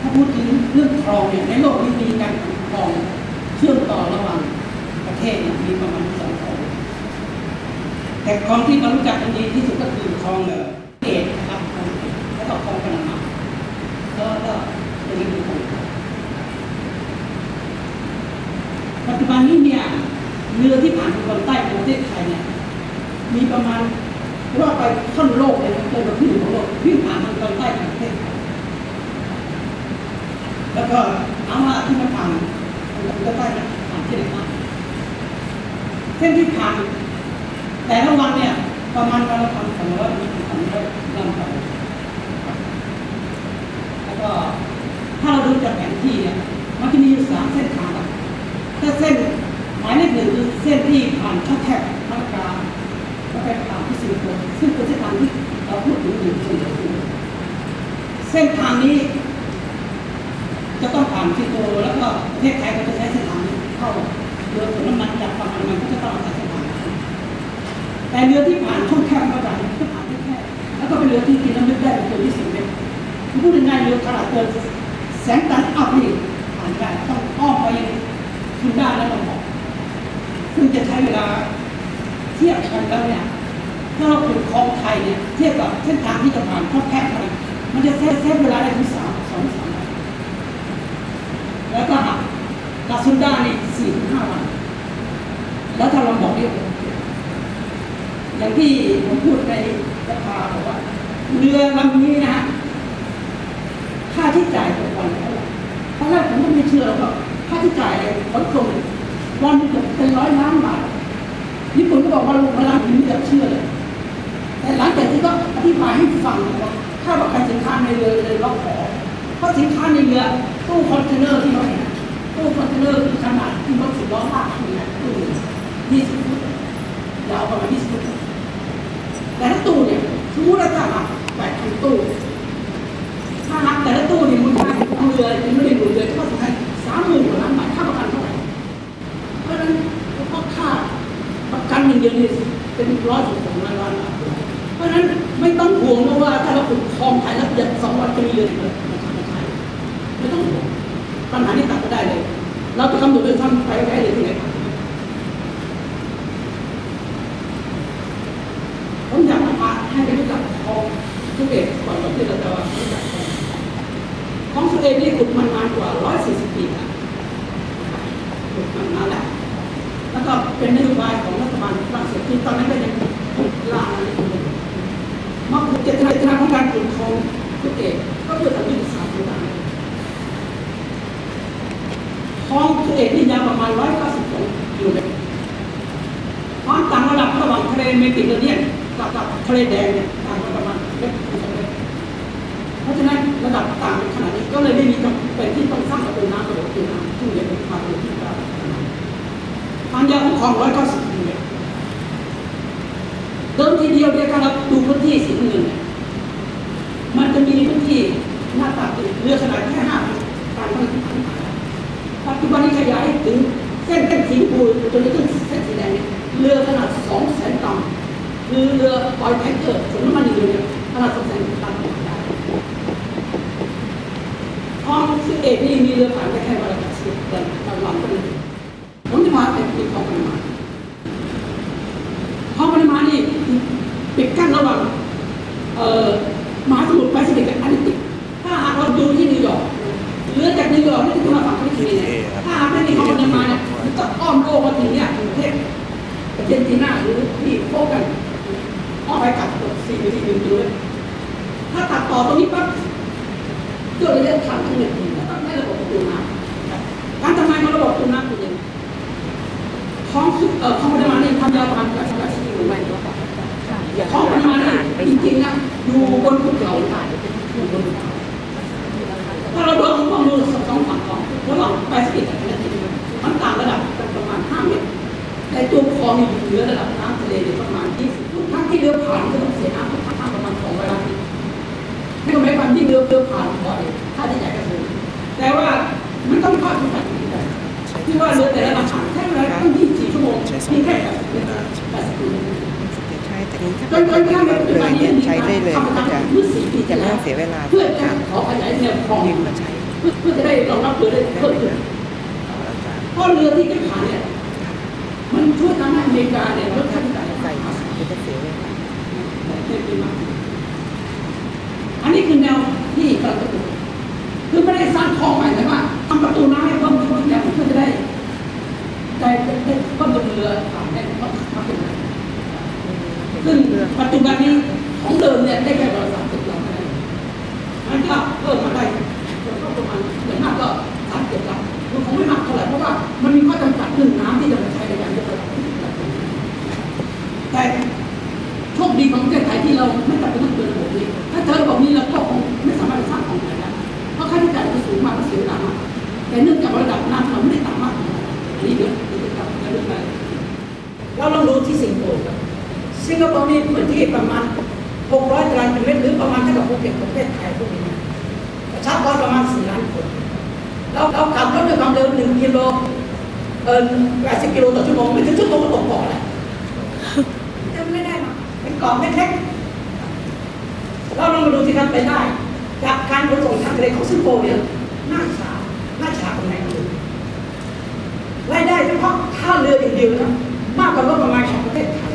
ถ้าพูดถึงเรื่องคลองเนี่ยในโลกนี้มีการขุดคลองเชื่อมต่อระหว่างประเทศเนี่ยมีประมาณสองคลอง แต่คลองที่เรารู้จักกันดีที่สุดก็คือคลองเอ่อเกตนะครับคลองเกตแล้วก็คลองพนมาก็ก็เป็นอีกหนึ่งคลองปัจจุบันนี้เนี่ยเรือที่ผ่านตอนใต้ของประเทศไทยเนี่ยมีประมาณว่าไปค่อนโลกเลยนะเป็นแบบที่หนึ่งของโลกวิ่งผ่านทางตอนใต้ของประเทศไทย แล้วก็ถามาที่มันผ่านทางตอนใต้ผ่านที่ไหนบ้างเส้นที่ผ่านแต่ละวันเนี่ยประมาณวันละพันสองร้อยถึงสามร้อยลำไปแล้วก็ถ้าเราดูจากแผนที่เนี่ยมันจะมีอยู่สามเส้นทางถ้าเส้นหมายเลขหนึ่งคือเส้นที่ผ่านช่องแคบมะละกาแล้วไปผ่านที่สิงคโปร์ซึ่งเป็นเส้นทางที่เราพูดถึงอยู่เสมอเส้นทางนี้ ผ่านสิงคโปร์แล้วก็ประเทศไทยก็จะใช้เส้นทางนี้เข้าเรือขนน้ำมันจากฝั่งอันดามันก็จะต้องอาศัยเส้นทางนี้แต่เรือที่ผ่านช่องแคบก็ผ่านก็ผ่านแค่แล้วก็เป็นเรือที่กินน้ำลึกได้เป็นตัวที่สิบเมตรพูดง่ายๆเรือขนาดเกินแสนตันอัพนี่ผ่านได้ต้องอ้อมไปขึ้นได้แล้วเราบอกซึ่งจะใช้เวลาเทียบกันแล้วเนี่ยถ้าเราขุดคลองไทยเนี่ยเทียบกับเส้นทางที่จะผ่านช่องแคบไปมันจะใช้เวลาได้ถึงสามสองสาม แล้วก็หักลาซุนด้านี่สี่ถึงห้าวัน แล้วถ้าเราบอกเรียกอย่างที่ผมพูดในสภาบอกว่า เรือลำนี้นะค่าที่จ่ายต่อวันเท่าไหร่ตอนแรกผมก็ไม่เชื่อหรอกค่าที่จ่ายขนส่งวันนึงเป็นร้อยล้านบาทญี่ปุ่นก็บอกว่าลงพลังถึงจะเชื่อเลยแต่หลังจากที่ก็อธิบายให้ฟังว่าค่าประกันสินค้าในเรือเลยล็อกขอเพราะสินค้าในเรือ ตู้คอนเทนเนอร์ที่เราเห็นตู้คอนเทนเนอร์คือขนาดที่รถสิบล้อลากนี่นะตู้ยี่สิบฟุตยาวประมาณยี่สิบฟุตแต่ถ้าตู้เนี่ยสมมติเราจะหักแปดพันตู้ ผมอยากมาให้ไปรู้จักของสุเอตก่อนก่อนที่เราจะรู้จักของของสุเอนี่ขุดมานานกว่า 140 ปีแล้วขุดมานานแล้วแล้วก็เป็นนโยบายของรัฐบาลฝรั่งเศสที่ตอนนั้นก็ยังขุดล่างอะไรอยู่มาขุดเจตนาของการขุดของสุเอตก็เพื่อทำให้ศึกษาต่างๆของสุเอตนี่ยาวประมาณ192กิโลเมตรความต่างระดับระหว่างทะเลเมดิเตอร์เรเนียน กับกับทะเลแดงเนี่ยต่างกันประมาณเล็กน้อยเพราะฉะนั้นระดับต่างกันขนาดนี้ก็เลยไม่มีจำเป็นที่ต้องสร้างประตูน้ำกระโดดตูน้ำซึ่งเรียกเป็นความเร็วที่กว้างความยาวของคลองร้อยเก้าสิบกิโลเมตรเดิมทีเดียวเนี่ยถ้าเราดูพื้นที่สีหนเนี่ยมันจะมีพื้นที่หน้าตาเรือขนาดแค่ห้าตันเท่านั้นปัจจุบันนี้ขยายถึงเส้นเส้นสีชมพูจนถึงเส้นสีแดงเรือขนาดสองแสนตัน คือเรือปอยแทงเกอร์ขนน้ำมันอีกเรือเนี่ยขนาดสองแสนตันได้ห้องสิบเอ็ดนี่มีเรือผ่านได้แค่วันละสิบเดือนตอนหลังก็เลยผมจะมาเป็นปีของปริมาณพอปริมาณนี่ปิดกั้นระหว่างเอ่อมหาสมุทรแปซิฟิกกับอันติ องปริมาณนี่จริงๆนะอยู่บนภูเขาอยู่บนภูเขาถ้าเราดูข้อมูลสองฝั่งของระหว่างแปซิฟิกกับแอตแลนติกมันต่างระดับกันประมาณห้าเมตรในตัวคลองอยู่เหนือระดับน้ำทะเลเนี่ประมาณ20ทุกครั้งที่เรือผ่านก็ต้องเสียน้ำทุกครั้งประมาณ200ล้านลิตรไม่ก็หมายความที่เรือเรือผ่านบ่อยค่าใช้จ่ายก็สูงแต่ว่ามันต้องข้อจำกัดที่ใดที่ว่าเรือแต่ละลำผ่านแค่เวลาต้อง24ชั่วโมงนี่แค่80นาที80นาทีใช้ แต่นี้ถ้าจนจนกระทั่งในเลบันยนี้ใช้ได้เลยทำก็จะที่จะไม่ต้องเสียเวลาเพื่อจะขอขยายแนวคลองยืมมาใช้เพื่อจะได้รองรับเรือได้เพิ่มขึ้นเพราะเรือที่จะผ่านเนี่ยมันช่วยทำให้อเมริกาเนี่ยลดค่าใช้จ่ายใส่ไม่ได้เสียเลยค่ะได้ดีมาอันนี้คือแนวที่กำลังจะปลูกคือไม่ได้สร้างคลองใหม่แต่ว่าทำประตูน้ำให้เพิ่มขึ้นเนี่ เนื่องจากระดับน้ำเราไม่ได้ต่ำมากอันนี้เดี๋ยวเดี๋ยวจะกลับมาเรื่องรายละเอียดเราลองดูที่สิงคโปร์ครับสิงคโปร์มีพื้นที่ประมาณ 600ตารางกิโลเมตรหรือประมาณเท่ากับภูเก็ตประเทศไทยพวกนี้ประชากรประมาณ 4 ล้านคนเราเราขับรถด้วยความเร็ว 1 กิโลเออ80กิโลต่อชั่วโมงไม่ถึงชั่วโมงก็ตกเกาะแล้วจะไม่ได้มาเป็นเกาะเล็กๆเราลองมาดูสิครับไปได้ จากการขนส่งทางทะเลของสิงคโปร์เนี่ยน่าช้า น่าชากว่าไหนเลยรายได้เฉพาะท่าเรืออย่างเดียวนะมากกว่างบประมาณของประเทศไทย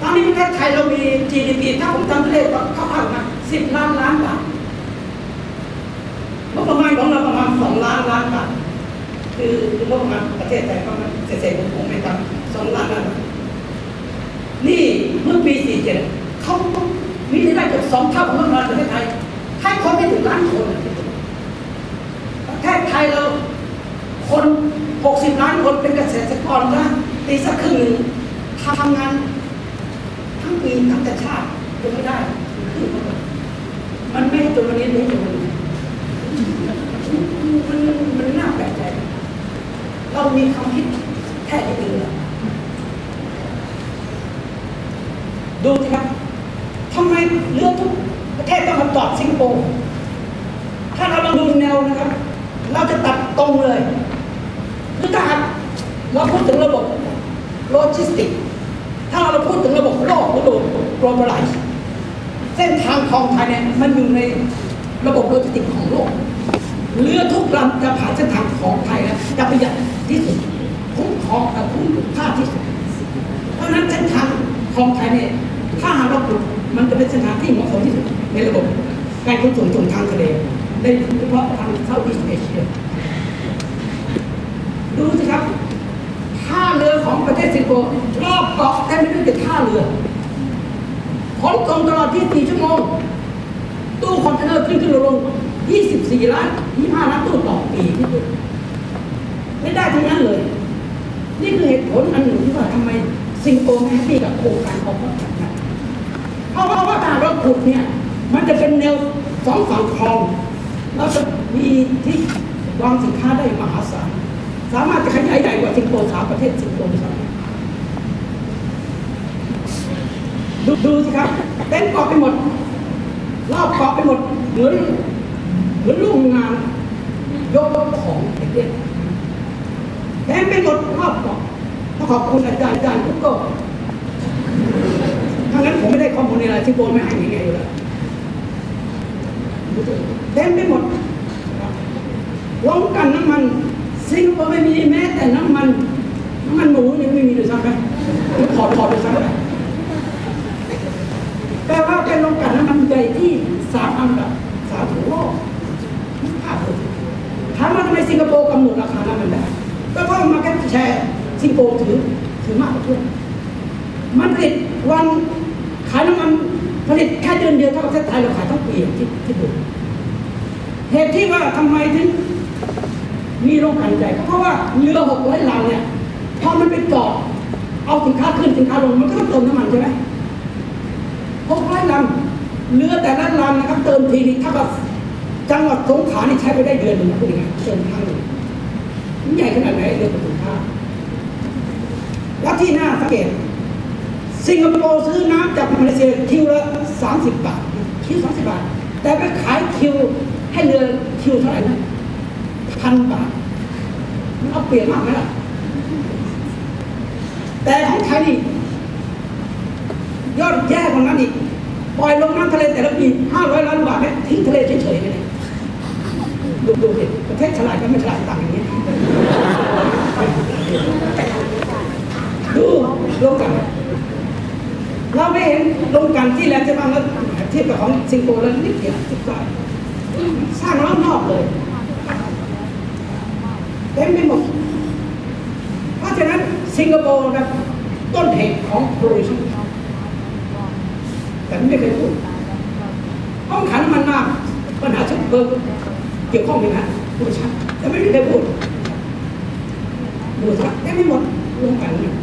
ตอนนี้ประเทศไทยเรามี GDP ถ้าผมจำเลขคร่าวๆนะ10ล้านล้านบาทงบประมาณของเราประมาณ2ล้านล้านบาทคืองบประมาณประเทศไทยประมาณเศษๆผมไม่ทำสองล้านล้านบาทนี่เมื่อปี47เขามีรายได้เกือบสองเท่าของงบประมาณประเทศไทยให้คนไม่ถึงล้านคน ทศไทยเราคน 60 ล้านคนเป็นเกษตรกรนะตีสักครึ่งหนึ่งทำงานทั้งปีทั้งแต่ชาติยังไม่ได้ มันไม่ให้จนวันนี้ไม่ให้จนวันนี้มันมันน่าแปลกใจ เรามีความคิดแค่นี้เองเหรอดูสิครับทำไมเรือทุกประเทศต้องมาจอดสิงคโปร์ถ้าเราลองดูแนวนะครับ เราจะตัดตรงเลยคือถ้าเราพูดถึงระบบโลจิสติกส์ถ้าเราพูดถึงระบบโลกระบบ globalize เส้นทางคลองไทยเนี่ยมันอยู่ในระบบโลจิสติกส์ของโลก เรือทุกลำจะผ่านเส้นทางของไทยแล้วจะประหยัดที่สุดคุ้มครองและคุ้มค่าที่สุด เพราะนั้นเส้นทางคลองไทยเนี่ยถ้าหากเราปลูกมันจะเป็นเส้นทางที่เหมาะสมที่สุดในระบบการขนส่งส่งทางทะเล โดยเฉพาะทางเซาท์อีสเอเชียดูสิครับท่าเรือของประเทศสิงคโปร์รอบเกาะแทบไม่ได้แต่ท่าเรือขนส่งตลอด 24 ชั่วโมง ตู้คอนเทนเนอร์ขึ้นขึ้นลง 24 ล้าน 25 ล้านตู้ต่อปีที่ไม่ได้ทั้งนั้นเลย นี่คือเหตุผลอันหนึ่งที่ว่าทำไมสิงคโปร์ไม่แฮปปี้กับโครงการของเขาเพราะว่าการเราขุดเนี่ย มันจะเป็นแนวสองฝั่งคลอง เราจะมีที่วางสินค้าได้มหาศาลสามารถจะขยายใหญ่กว่าสิงคโปร์สามประเทศสิงคโปร์ด้วยซ้ำดูดูสิครับเต็มเกาะไปหมดรอบเกาะไปหมดเหมือนเหมือนโรงงานยกของเด็กๆเต็มไปหมดรอบเกาะต้องขอบคุณอาจารย์อาจารย์ทุกก็ถ้างั้นผมไม่ได้ข้อมูลในอะไรสิงคโปร์ไม่ให้ยังไงอยู่แล้ว เต็มไปหมดลงกันน้ำมันสิงคโปร์ไม่มีแม้แต่น้ำมันน้ำมันหมูยังไม่มีเลยซ้ำไปถอดถอดเลยซ้ำไปแปลว่าเป็นโรงกลันน้ำมันใหญ่ที่สามอันดับสามของโลกถามว่าทำไมสิงคโปร์กำหนดราคาน้ำมันได้ก็เพราะมาแค่แชร์สิงคโปร์ถือถือมากกว่าเพื่อนมันผลิตวันขายน้ำมัน ผลิตแค่เดือนเดียวเท่าประเทศไทยเราขายทั้งปีที่ที่ดูเหตุที่ว่าทำไมถึงมีโรงกลั่นใหญ่ก็เพราะว่าเรือหกร้อยลำเนี่ยพอมันไปจอดเอาสินค้าขึ้นสินค้าลงมันก็ต้องเติมน้ำมันใช่ไหมหกร้อยลำเรือแต่ละลำนะครับเติมทีนี้ถ้าว่าจังหวัดสงขลานี่ใช้ไปได้เดือนหนึ่งนะพูดยังไงเติมครั้งหนึ่งมันใหญ่ขนาดไหนเรือสินค้าแล้วที่น่าสังเกต สิงคโปร์ซื้อน้ำจากมาเลเซียคิวละสามสิบบาท คิวสามสิบบาท แต่ไปขายคิวให้เรือคิวเท่าไหร่นะพันบาทมันเอาเปรียบมากไหมล่ะ แต่ของไทยนี่ยอดแย่กว่านั้นอีก ปล่อยลงน้ำทะเลแต่ละปีห้าร้อยล้านบาทเนี่ทิ้งทะเลเฉยๆไปเลยดูดูดิประเทศฉลาดก็ไม่ฉลาดต่างอย่างนี้ดูร่วมกัน เราไม่เห็นลงกันที่แหลมจะบังแล้วเทียบกับของสิงคโปร์แล้วนิดเดียวสิบกว่าสร้างรอบนอกเลยเต็มไปหมดเพราะฉะนั้นสิงคโปร์นะต้นเหตุของโปรดิชั่นแต่ไม่เคยพูดห้องขันมันมากปัญหาชุดเบิร์เกี่ยวข้องไหมนะโปรดิชั่นแต่ไม่เคยพูดดูสิเต็มไปหมดรวมกันเนี่ย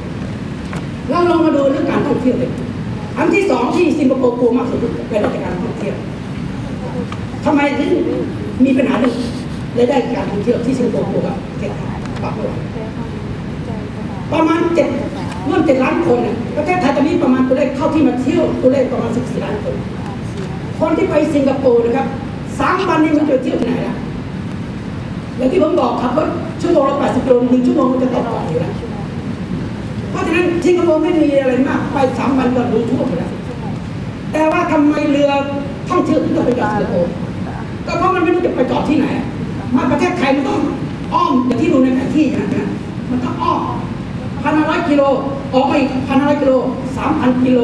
เราลองมาดูเรื่องการท่องเที่ยวเลย อันที่สองที่สิงคโปร์กลัวมากสุดเป็นเรื่องการท่องเที่ยวทำไมถึงมีปัญหาเรื่องรายได้การท่องเที่ยวที่สิงคโปร์กลัวกับประเทศไทยปรับไม่ไหวประมาณเจ็ดร่วมเจ็ดล้านคนนะประเทศไทยตอนนี้ประมาณตัวเลขเข้าที่มาเที่ยวตัวเลขประมาณสิบสี่ล้านคน คนที่ไปสิงคโปร์นะครับสามวันนี้มันจะเที่ยวที่ไหนล่ะอย่างที่ผมบอกครับว่าชั่วโมงละแปดสิบกิโลหนึ่งชั่วโมงมันจะตกต่ออยู่แล้ว นั้นสิงคโปร์ไม่มีอะไรมาก ไปสามวันก็ดูทั่วไปแล้วแต่ว่าทำไมเรือท่องเที่ยวถึงต้องไปจอดสิงคโปร์ก็เพราะมันไม่รู้จะไปจอดที่ไหน มาประเทศไทยมันต้องอ้อมอย่างที่ดูในแผนที่นะนะมันต้องอ้อมพันร้อยกิโลออกมาอีกพันร้อยกิโลสามพันกิโล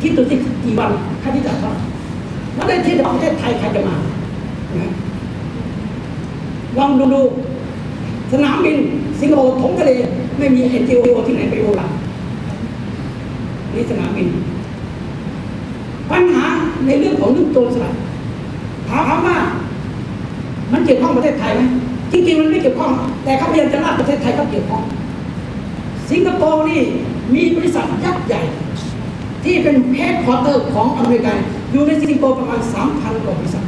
คิดดูที่กี่วันค่าที่จะทำแล้วในที่ประเทศไทยใครจะมาลองดูดูสนามบิน สิงคโปร์ถมทะเลยไม่มีเอ็นจีโอที่ไหนไปโอลังนี่สนามบิน ปัญหาในเรื่องของเรื่องโจรสลัดถามว่า มันเกี่ยวข้องประเทศไทยไหมจริงๆมันไม่เกี่ยวข้อง แต่เขาพยายามจะลากประเทศไทยก็เกี่ยวข้อง สิงคโปร์นี่มีบริษัทยักษ์ใหญ่ ที่เป็นเฮดคอร์เตอร์ของอเมริกาอยู่ในสิงคโปร์ประมาณ 3,000 กว่าบริษัท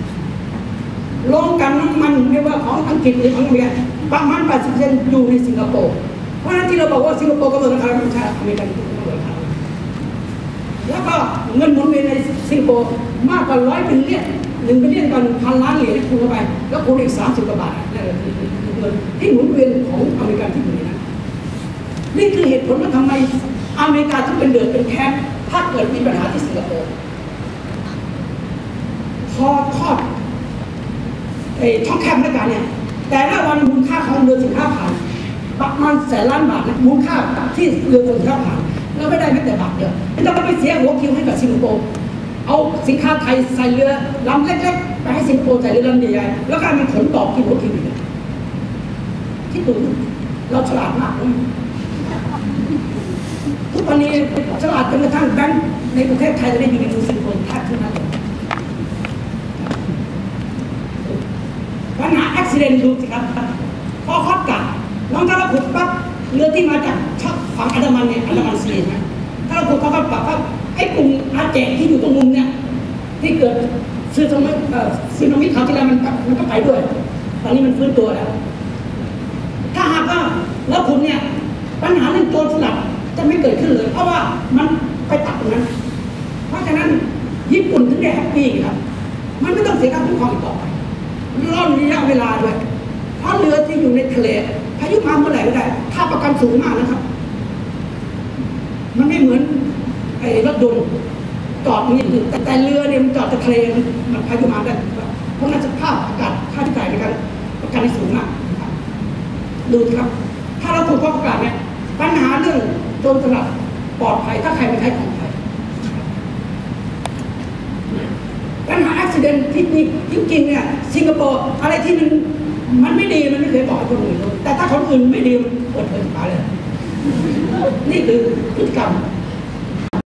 โรงกันน้ำมันไม่ว่าของอังกฤษหรือของอเมริกาประมาณ80%อยู่ในสิงคโปร์เพราะฉะนั้นที่เราบอกว่าสิงคโปร์กำหนดราคาไม่ใช่อเมริกันกำหนดราคาแล้วก็เงินหมุนเวียนในสิงคโปร์มากกว่าร้อยบิลเลียนหนึ่งบิลเลียนกันพันล้านเหรียญคูณเข้าไป แล้วคูณอีกสามสิบกว่าบาทนั่นคือเงินที่หมุนเวียนของอเมริกันที่อยู่ในนั้นนี่คือเหตุผลว่าทำไมอเมริกาถึงเป็นเดือดเป็นแค้นถ้าเกิดมีปัญหาที่สิงคโปร์พอทอด ช่องแคบในการเนี่ย แต่ละวันมูลค่าของเรือสินค้าผ่านประมาณแสนล้านบาทนะมูลค่าที่เรือสินค้าผ่านเราไม่ได้แม้แต่บาทเดียวไม่ต้องไปเสียหัวคิวให้กับสิงคโปร์เอาสินค้าไทยใส่เรือลำเล็กๆไปให้สิงคโปร์ใส่เรือลำใหญ่ๆแล้วก็มันขนต่อกินหัวคิวอีกที่ตูเราฉลาดมากทุกวันนี้ฉลาดจนกระทั่งแบงค์ในประเทศไทยจะได้อยู่ในมือสิงคโปร์แทบทุกนั้นเลย ปัญหาอุบิเหตุดูสิครับพอคอดกัดน้องถ้าเราขุดปั๊บเรือที่มาจากชักฝั่งอันดามันเนี่ยอันดามันซีนะถ้าเราขุดเขาก็ปรับปั๊บไอ้กลุ่มอาเจกที่อยู่ตรงมุมเนี่ยที่เกิดซึนามิเอ่อซึนมิคราที่แล้วมันก็มันก็ไปด้วย ตอนนี้มันฟื้นตัวแล้ว ถ้าหากว่าเราขุดเนี่ยปัญหาเรื่องโจรสลัดจะไม่เกิดขึ้นเลย เพราะว่ามันไปตัดตรงนั้น เพราะฉะนั้นญี่ปุ่นถึงได้แฮปปี้ครับ มันไม่ต้องเสียการคุ้มครองอีกต่อไป ร่อนระยะเวลาด้วย เพราะเรือที่อยู่ในทะเลพายุมาเมื่อไหร่ก็ได้ถ้าประกันสูงมากนะครับ มันไม่เหมือนไอ้รถยนต์จอดนี่แต่แต่เรือเนี่ยมันจอดในทะเลมันพายุมาได้ เพราะงั้นสภาพอากาศค่าใช้จ่ายในการประกันสูงมากดูครับ ถ้าเราถูกข้อประกาศเนี่ยปัญหาเรื่องโจรสลัดปลอดภัยถ้าใครไม่ใช้ของใคร ปัญหาอัซิเดนที่มีจริงๆเนี่ยสิงคโปร์อะไรที่มันมันไม่ดีมันไม่เคยบอกให้คนอื่นรู้แต่ถ้าคนอื่นไม่ดีมันเปิดเผยมาเลย นี่คือพฤติกรรม